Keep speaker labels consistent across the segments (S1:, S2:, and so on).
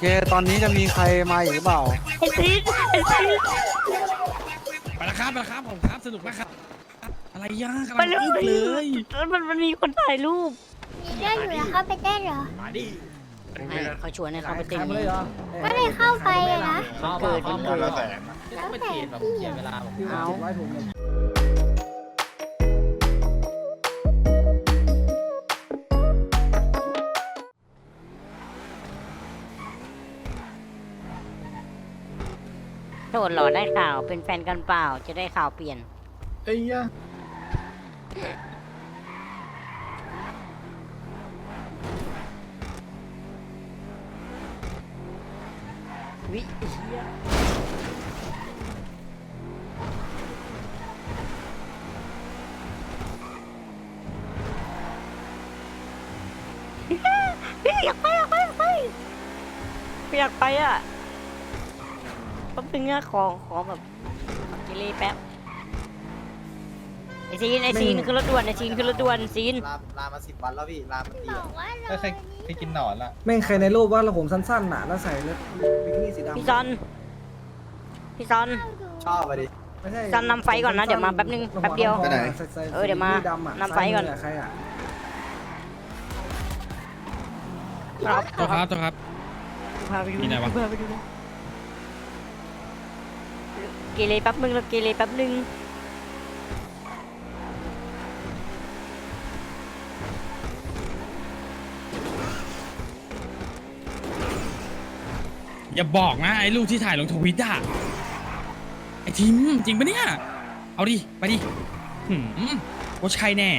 S1: เค ตอนนี้จะมีใครมาอีกหรือเปล่า
S2: ไอ้ซีดไอ้ซีด
S3: ไปแล้วครับไปแล้วครับผมครับสนุกนะครับ อะไรย่ากำ
S2: มั
S3: ลั
S2: น
S3: งอึ้งเลย
S2: มันมันมีคนถ่ายรูป
S4: มีเรื่องอยู่แล้วเข้าไปเต้นเหรอ
S3: มาดิ
S2: ให้เขาชวนให้เขาไปเต้น
S5: เลยเหรอ
S4: ก็เลยเข้าไปอะนะ
S5: เข้า
S2: เกิด
S5: เข้า
S2: มัน
S5: แล้ว
S2: เกิ
S5: แต่
S2: ด
S4: แล้วแต่พี่อะ
S5: เวลาผม
S2: เอา
S5: ไว้ถุงหนึ่ง
S2: โทษหรอได้ข่าวเป็นแฟนกันเปล่าจะได้ข่าวเปลี่ยน
S5: เอ้ยยะ
S2: วิไอ้เหี้ยพี่อยากไปอยากไปอยากไปอยากไปอะแป๊บนึงอะขอขอแบบขอกิเลแป๊บไอซีนไอซีนคือรถด่วนไอซีนคือรถด่วนซีน
S6: ลาลามาสิบวันแล้วพี่ลามันตี
S4: บอกว่าเรา
S5: แล้วใครใครกินหนอนล่ะ
S7: แม่งใครในรูปว่าเราผมสั้นๆน่ะแล้วใส่เลือบิกินี่สีดำ
S2: พี่ซอนพี่ซอน
S6: ชอบไปดิ
S7: ไม่ใช่
S2: สั้นนำไฟก่อนนะเดี๋ยวมาแป๊บนึงแป๊บเดียว
S7: ไปไหน
S2: เออเดี๋ยวมานำไฟก่อน
S7: ใครอะ
S2: ครับ
S3: ตัวครับตัวครับ
S2: พาไปดู
S3: มีไหนวะ
S2: พาไปดูนะ เกเรแป๊บนึงแล้วเกเรแป๊บนึง
S3: อย่าบอกนะไอ้รูปที่ถ่ายลงทวิตอะไอ้ทิมจริงปะเนี่ย เอาดิ ไปดิหืมว่าใช่แน่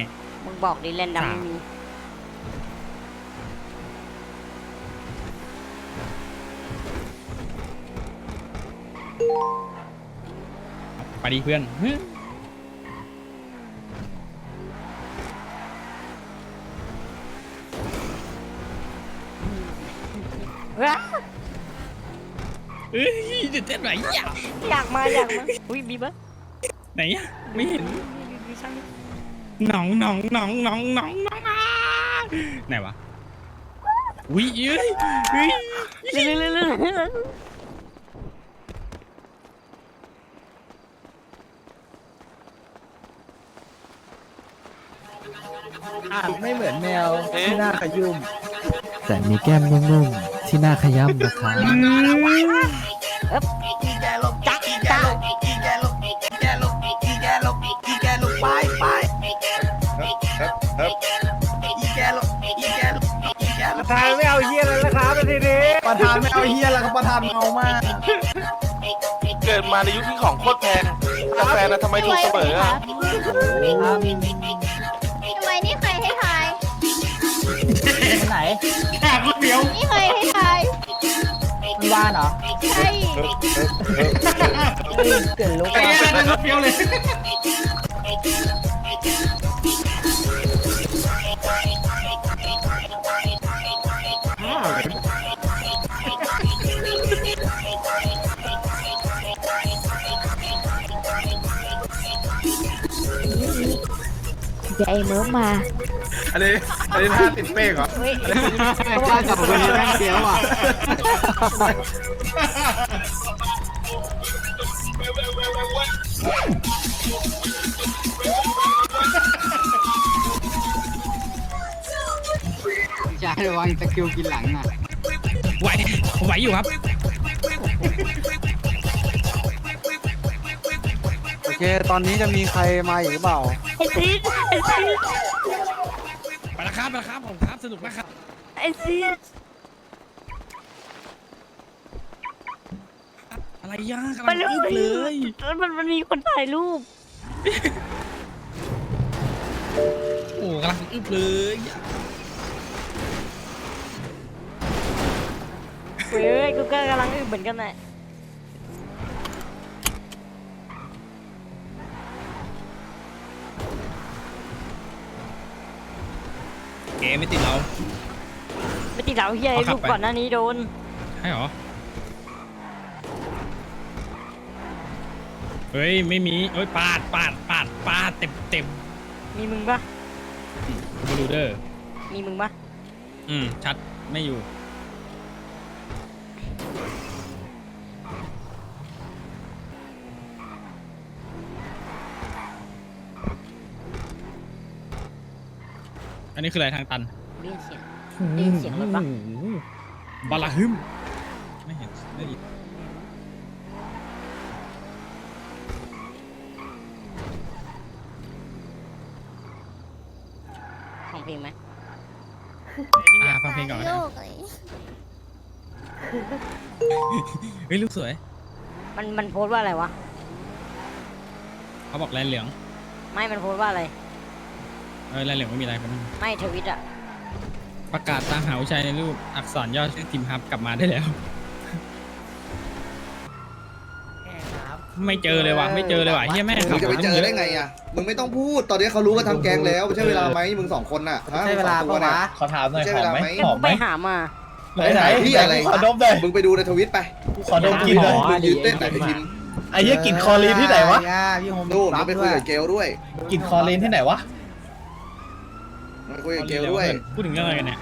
S2: มึงบอกดิแลนดัมไม่มี
S3: ไปดิเพื่อนฮึ
S2: ว้า
S3: เอ้ยตื่นเต้นไหนอะ
S2: อยากมาอยากมาอุ้ยมีปะ
S3: ไหนอะไม่เห็น
S2: มีช่าง
S3: หนองหนองหนองหนองหนองหนองอะไหนวะวิเอ้ยเฮ้ย
S2: เรื่อยเอยเรื่อย
S5: ไม่เหมือนแมวที่หน้าขยุ่ม
S8: แต่มีแก้มนุ่มๆที่น่าขย้ำนะครับ
S2: จักจัก
S5: ประธานไม่เอาเฮียอะไรแล้วครับทีนี้
S6: ประธานไม่เอาเฮียแล้วครับประธานเมามาก
S9: เกิดมาในยุคที่ของโคตรแพงกาแฟนะทำไมถูกเสมออะ
S5: เหรอ
S4: ใช่
S5: เกิดลุก
S3: ไอ้เหี้ยนั่นรถเฟี้ยวเลย
S4: เดี๋ยวไอ้เมิร์ฟมา
S6: อันนี้อันนี้ท่าติดเป้งเหรอ
S2: เฮ้ย
S6: กล้าจับคนนี้แม่งเสียวอะ
S5: จะให้ระวังตะคริวกินหลังอะ
S3: ไหวไหวอยู่ครับ
S1: โอเค ตอนนี้จะมีใครมาอีกหรือเปล่า
S2: ไอ้ซีดไอ้ซีด
S3: ไปแล้วครับไปแล้วครับผมครับสนุกนะครับ
S2: ไอ้ซีด
S3: อะไรย่ากำ
S2: มั
S3: ลั
S2: น
S3: งอึ้งเลย
S2: มันมันมีคนถ่ายรูป
S3: โอ้กำลังอึ้งเลย
S2: เฮ้ยกูก็กำลังอึ้งเหมือนกันแหละ
S3: เกมไม่ติดเรา
S2: ไม่ติดเหลาเฮียไอ้
S3: เอาขับ
S2: รูป
S3: ไป
S2: ก่อนหน้านี้โดน
S3: ใช่เหรอ เฮ้ยไม่มีเฮ้ยปาดปาดปาดปาดเต็มเต็ม
S2: มีมึงปะ
S3: บลูเดอร์
S2: มีมึงปะ
S3: อืมชัดไม่อยู่ อันนี้คืออะไรทางตัน
S2: เรียนเสียง ได้ยิเสียงรถปะ
S3: บาลาฮึมไม่เห็นได้ยิน
S2: เพลงไหม
S3: อ่าฟังเพลงก่อนนะ
S4: โยกเลย
S3: เฮ้ยลูกสวย
S2: มันมันโพสต์ว่าอะไรวะ
S3: เขาบอกลายเหลือง
S2: ไม่มันโพสต์ว่าอะไร
S3: เออลายเหลืองไม่มีอะไรผม
S2: ไม่ทวิตอะ
S3: ประกาศตามหาผู้ชายในรูปอักษรย่อชื่อทีมฮับกลับมาได้แล้ว ไม่เจอเลยว่ะไม่เจอเลยว่ะเฮียแม่ง
S10: มึ
S3: ขับ
S10: งจะไปเจอได้ไงอะ มึงไม่ต้องพูด ตอนนี้เขารู้กันทั้งแก๊งแล้วไม่ใช่เวลาไหมมึงสองคนน่ะฮะ
S5: ใช่เวลา
S10: มึงส
S5: ปะ
S10: องตัว
S5: วะ
S10: น่ะ
S6: ขอถามหน่อย
S10: ใช่
S6: ห
S10: เว
S6: อม
S10: ลา
S6: ไหม
S10: ไหม
S2: ก็
S6: หอมไหม
S2: ไปหามา
S6: ไหนไหน
S10: พี่อะไร
S6: ขอดมหน่อย
S10: มึงไปดูในทวิตไป
S6: ขอดมกลินเลย
S10: มึงยืนเต้นไหนไอ้ทิม
S6: ไอ้เหี้ยกลินคอลีนที่ไหนวะ
S5: ย่าพี่โฮม
S10: นู่น
S5: รั
S10: มึ
S5: บ
S10: งไป
S5: ด้
S10: คุ
S5: วยย
S10: กับเกลด้วย
S6: กลินคอลีนที่ไหนวะ
S10: มึงไปคุยกับเกลด้วย
S3: พูดถึงเรื่องอะไรกันเนี่ย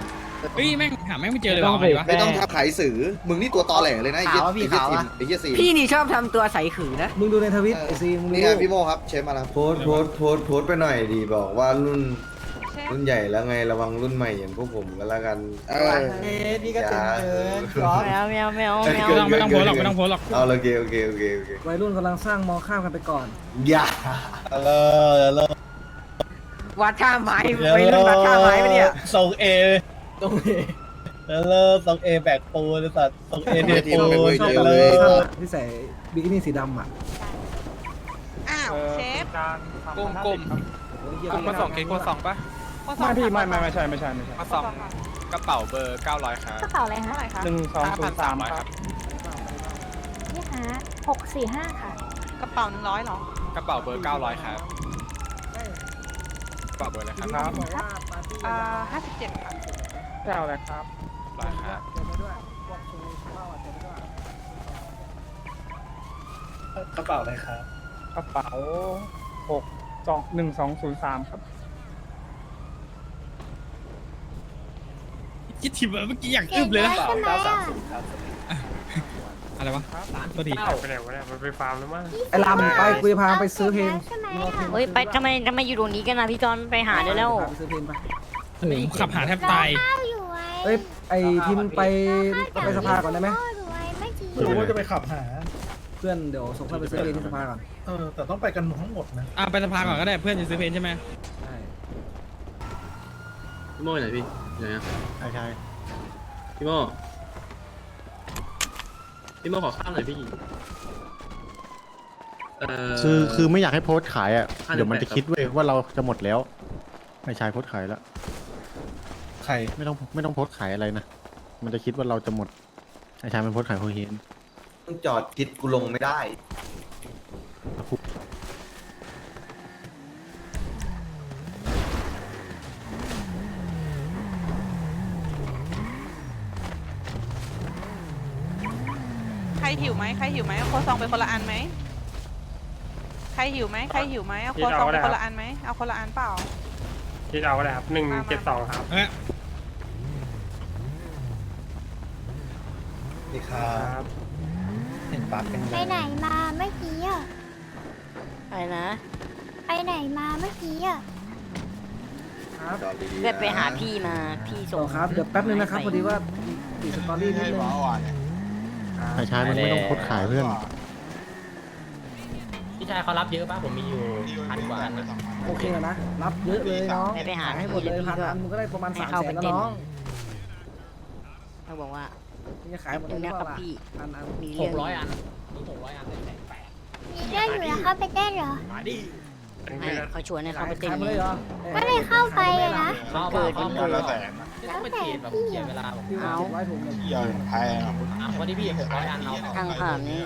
S3: เฮ้ยแม่งหาแม่งไม่เจอเลยว่ะเอาไงดีวะ
S10: ไม่ต้องทับไขสื่อมึงนี่ตัวตอแหลเลยนะไอ้เหี้ย
S5: ขาวอะพี่
S10: ไอ้เหี้ย
S5: ขาว
S10: ทิ
S5: อะ
S10: มไอ้เหี้ยซี
S1: พี่นี่ชอบทำตัวใสขือนะ
S7: มึงดูในทวิตไอซีมึง
S10: นี่
S7: รู้
S10: ไงพี่โมครับเชฟมาแล้ว
S11: โพสต์โพสต์โพสต์โพสต์ไปหน่อยดีบอกว่ารุ่นรุ่นใหญ่แล้วไงระวังรุ่นใหม่อย่างพวกผมก็แล้วกัน
S10: เออ
S5: เอ๊ะนี่ก็เต็มเกินร้อน
S2: ไม่เอาไม่เอาไม่เอาไม่เอา
S3: ไม่ต้องไม่ต้องโพสต์หรอกไม่ต้องโพสต์หรอก
S11: เอาโอเคโอเคโอเคโอเค
S7: วัยรุ่นกำลังสร้างมองข้ามกันไปก่อน
S11: อย่า
S6: เลิศเลิศ
S1: วัดท่าไม้ไปเรื่องวัดท่าไม้ปะเนี่ย
S6: ส่งเอ
S5: ตรงนี้
S6: เลิศส่งเอแบกปูนไอ้สัตว์ส่งเอเดีย
S10: ทีม
S6: ปู
S10: ไปคุย
S6: น
S10: เกล
S6: เล
S10: เลย
S6: ย
S7: ที่ใส่บิกินี่สีดำอะ
S4: อ้าวเชฟ
S9: กลมกลมมาสองเค้กมาสองปะ
S4: ไม่พี่ไม่ไม่ไม่ใช่ไม่ใช่ไม่ใช่
S9: มาสองกระเป๋าเบอร์900ครับ
S4: กระเป๋าอะไรฮะอะไรคะ
S9: หนึ่งสองศูนย์สามครับ
S4: นี่ฮะหกสี่ห้าค่ะ กระเป๋าหนึ่งร้อยหรอก
S9: ระเป๋าเบอร์900ครับกระเป๋าเบอร์อะไรครับ
S4: อ่าห้าสิบเจ็ดค่ะ
S9: ร้อยครับ
S6: กระเป๋าอะไรครับ
S5: กระเป๋าหกสองหนึ่งสองศูนย์สามครับ
S3: คิดทีมเมื่อกี้อย่างอึบเลยนะ
S4: ใช่ไหมอะ
S3: อะไรวะตัวดี
S7: ไอ้ลามไปกูจะพาไปซื้อเพลง
S4: ใช่ไหม
S2: เฮ้ยไปทำไมทำไมอยู่ตรงนี้กันนะพี่จอนไปหาได้แล้ว
S7: พาไปซื้อเพลงไป
S3: โอ้โหขับหาแทบตาย
S4: ข้าวอยู่ไว้
S7: เอ้ยไอ้ทิมไปไปสภาก่อนได้ไหม
S4: ข้าวอยู่ไว้ไม่กี่
S6: ไม่รู้ว่าจะไปขับหา
S7: เพื่อนเดี๋ยวส่งเพื่อนไปซื้อเพลงที่สภาก่อน
S6: เออ แต่ต้องไปกันทั้งหมดนะ
S3: อะไปสภาก่อนก็ได้เพื่อนจะซื้อเพลงใช่ไหม
S7: ใช่
S11: พี่โม่ไหนพี่ไหนอะ
S6: ใช่ใช่
S11: พี่โม่พี่โม่ขอข้าวหน่อยพี่เอ่อ
S12: คือคือไม่อยากให้โพสต์ขายอะ
S11: ห้าหนึ่ง
S12: เดี๋ยวมันจะ
S11: แปดครับ
S12: คิดเว้ยว่าเราจะหมดแล้ว ไม่ใช่โพสต์ขายแล้ว
S6: ใคร
S12: ไม่ต้องไม่ต้องโพสต์ขายอะไรนะ มันจะคิดว่าเราจะหมดไอ้ชายมันโพสต์ขายโคเฮน
S11: ต้องจอดคิดกูลงไม่ได้
S4: ใครหิวไหมใครหิวไหมเอาโคซองไปคนละอันไหมใครหิวไหมใครหิวไหมเอาโคซองไปคนละอันไหมเอาคนละอันเปล่า
S5: ที่เราก็ได้ครับหนึ่งเจ็ดสองครับ
S3: เอ้ย
S6: นี่ครับเห็นปากเป็น
S4: ไปไหนมาเมื่อกี้อะ
S2: อะไรนะ
S4: ไปไหนมาเมื่อกี้อะ
S7: ครับ
S10: จอดดีๆ
S2: เพื่อนไปหา
S10: นะ
S2: พี่มา พี่ส่
S7: ส่
S2: ง
S7: งครับ เดี๋ยวแป๊บนึงนะครับพอดีว่าติดสตอรี่นิดนึง
S12: ไอ้ชายมันไม่ต้องโพสต์ขายเพื่อน
S5: พี่ชายเขารับเยอะป่ะผมมีอยู่พันกว่าอันนะ
S7: โอเคแล้วนะ รับเยอะเลยน้อง
S2: ไปไปหา
S7: ให้หมดเลย
S2: พี่
S7: พัน
S2: ก็
S7: อันมึงก็ได้ประมาณ
S2: ให้
S7: สาม
S2: เข้า
S7: แส
S2: ไป
S7: นแล้ว
S2: เต้น
S7: น้อง
S2: เขาบอกว่า
S7: มึงจะขายหมด
S2: ตร
S7: เลย
S2: ง
S7: ห
S2: เนี้
S7: รื
S2: ย
S7: อเป
S2: ครับ
S7: ล่าล่ะ
S2: พี่
S7: อันอัน
S2: มี
S5: ห
S2: เรื่อง
S5: กร้อยอันมีหกร้อยอันได้แสนแปด
S4: มีเรื่องอยู่แล้วเข้าไปเต้นเหรอ
S5: มาดิ
S2: ให้เขาชวนให้
S7: ขา
S2: เขา
S7: ย
S2: ไปเต้น
S7: ขายหมด
S2: นี่
S7: เลยเหรอ
S4: ก็เลยเข้าไปอะนะ
S5: เข้า
S2: เกิด
S5: เข้า
S2: เกิด
S5: แล้วแต่ต้องไปเทรดแบบเคลียร์เวลาผม
S7: พี่
S2: เอา
S7: เอาไว้ถุงหนึ่ง
S5: อะวันที่พี่หกร้อยอันเอา
S2: ทางผ่านนี้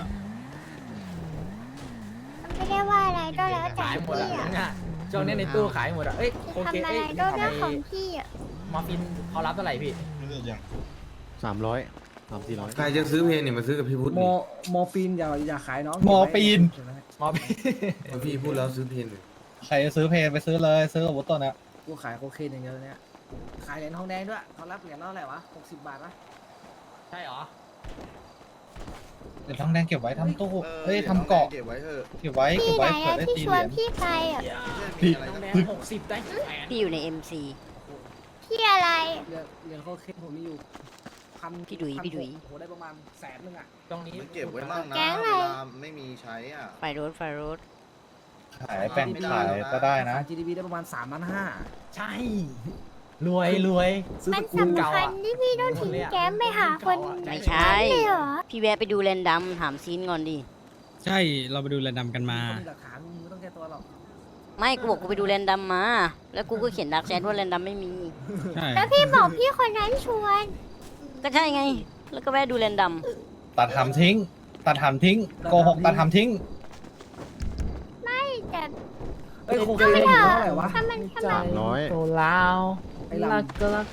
S4: มันไม่ได้ว่าอะไรก็แล้วแต่
S5: ขายหมด
S4: พี่
S5: อะ
S4: อะ
S5: เนี่ยช่วงนี้ในตู้ขายหมดอะเอ้ยโอเค
S4: ทำอะ
S5: เอ้
S4: ไร
S5: ย
S4: ก็
S5: ทำ
S4: เรื่องของ
S5: ไม
S4: พี่อะ
S5: มอร์ฟินเขารับเท่าไหร่พี่
S12: สามร้อย สามสี่ร้อย
S11: ใครจะซื้อเพลงเนี่ยมาซื้อกับพี่พุทธ
S7: โม
S11: นี่
S7: โมฟีนอย่าอย่าขายน้อง
S6: มอร์ฟีน
S7: เก็บไว้
S5: มอร์ฟิน
S11: พี่พูดแล้วซื้อเพลงหนึ่ง
S6: ใครจะซื้อเพลงไปซื้อเลยซื้อกับวุฒิต้นนะ
S7: กูขายโคเคนอย่างเดียวเลยเนี่ยขายเหรียญทองแดงด้วยเขารับเหรียญละเท่าไหร่วะหกสิบบาทปะ
S5: ใช่เหรอ
S6: เดี๋ยวต้องแดงเก็บไว้ทำตู้เฮ้ยทำเกาะ
S10: เก็บไว้เถอะ
S6: เก็บไว้เก็
S4: พี่
S6: บ
S4: ไหน
S6: ไว้เผื่อ
S4: อะ
S6: ได้
S4: ที่
S6: ตี
S4: ช
S6: เห
S4: ว
S6: รี
S4: น
S6: ยญ
S4: พี่ไปอะ
S10: มีอะไร
S5: ต้อง
S10: นะ
S5: แดงหกสิบได้แสน
S2: พี่อยู่ใน MC
S4: พี่อะไร
S7: เหรียญเหรียญโคเคนผมมีอยู่ พัน
S2: พี่ดุย
S7: พัน
S2: พี่ดุย
S7: หกโหได้ประมาณแสนหนึงอะ
S5: ตรงนี้
S10: มันเก็บไว้บ้างนะ
S4: แก๊งอะไร
S10: เวลาไม่มีใช้อะ
S2: ไฟรถไฟรถ
S6: ขายแบ่งขายก็ได้นะ
S7: GDP ได้ประมาณ3ามล้านห้า
S5: ใช่ รวยรวย
S7: ซื้อ
S4: มั
S7: ต
S4: น
S7: ระกูล
S4: สำ
S7: เก่า
S4: คัญ
S7: อะ
S4: ที่พี่ต้องทิ้งแก๊มไปหาคน
S2: ไม่ใช่
S4: เลยเหรอ
S2: พี่แวะไปดูแรนดัมถามซีนก่อนดิ
S3: ใช่เราไปดูแรนดัมกันมา
S7: ก็มีหลักฐานมึงไม่ต้องแก้ตัวหรอก
S2: ไม่กูบอกกูไปดูแรนดัมมา แล้วกูก็เขียนดักแชทว่าแรนดัมไม่มี
S3: ใช่
S4: แล้วพี่บอกพี่คนนั้นชวน
S2: ก็ใช่ไง แล้วก็แวะดูแรนดัม
S6: ตัดทำทิ้ง ตัดทำทิ้งโกหกตัดทำทิ้ง
S4: ไม่แต่
S7: เอ้ยโคเคนเท่าไหร่วะ
S4: ถ้ามันถ้ามัน
S12: ร้อย
S5: โซลาว
S7: ไอ้ลำ
S5: ลักก็ลัก